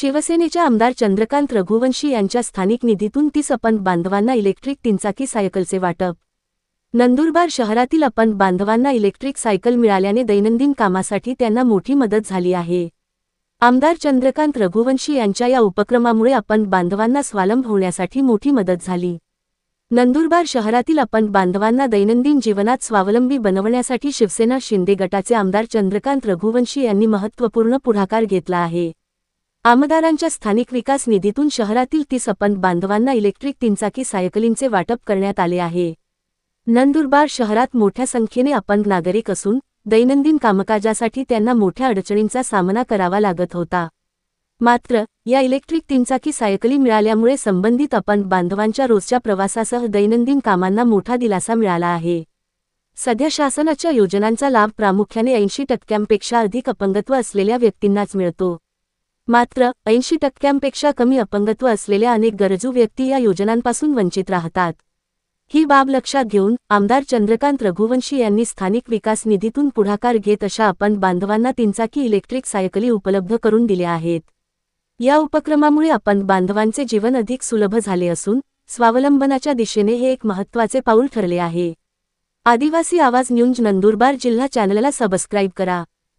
शिवसेनेच्या आमदार चंद्रकांत रघुवंशी यांच्या स्थानिक निधीतून तीस अपन बांधवांना इलेक्ट्रिक तीनचाकी सायकलचे वाटप. नंदुरबार शहरातील अपन बांधवांना इलेक्ट्रिक सायकल मिळाल्याने दैनंदिन कामासाठी त्यांना मोठी मदत झाली आहे. आमदार चंद्रकांत रघुवंशी यांच्या या उपक्रमामुळे अपन बांधवांना स्वावलंब होण्यासाठी मोठी मदत झाली. नंदुरबार शहरातील अपन बांधवांना दैनंदिन जीवनात स्वावलंबी बनवण्यासाठी शिवसेना शिंदे गटाचे आमदार चंद्रकांत रघुवंशी यांनी महत्त्वपूर्ण पुढाकार घेतला आहे. आमदारांच्या स्थानिक विकास निधीतून शहरातील तीस अपन बांधवांना इलेक्ट्रिक तीनचाकी सायकलींचे वाटप करण्यात आले आहे. नंदुरबार शहरात मोठ्या संख्येने अपंग नागरिक असून दैनंदिन कामकाजासाठी त्यांना मोठ्या अडचणींचा सामना करावा लागत होता. मात्र या इलेक्ट्रिक तीनचाकी सायकली मिळाल्यामुळे संबंधित अपंग बांधवांच्या रोजच्या प्रवासासह दैनंदिन कामांना मोठा दिलासा मिळाला आहे. सध्या शासनाच्या योजनांचा लाभ प्रामुख्याने ऐंशी टक्क्यांपेक्षा अधिक अपंगत्व असलेल्या व्यक्तींनाच मिळतो. मात्र ऐंशी टक्क्यांपेक्षा कमी अपंगत्व असलेल्या अनेक गरजू व्यक्ती या योजनांपासून वंचित राहतात. ही बाब लक्षात घेऊन आमदार चंद्रकांत रघुवंशी यांनी स्थानिक विकास निधीतून पुढाकार घेत अशा अपंग बांधवांना तीनचाकी इलेक्ट्रिक सायकली उपलब्ध करून दिल्या आहेत. या उपक्रमामुळे अपंग बांधवांचे जीवन अधिक सुलभ झाले असून स्वावलंबनाच्या दिशेने हे एक महत्त्वाचे पाऊल ठरले आहे. आदिवासी आवाज न्यूज नंदुरबार जिल्हा चॅनलला सबस्क्राईब करा.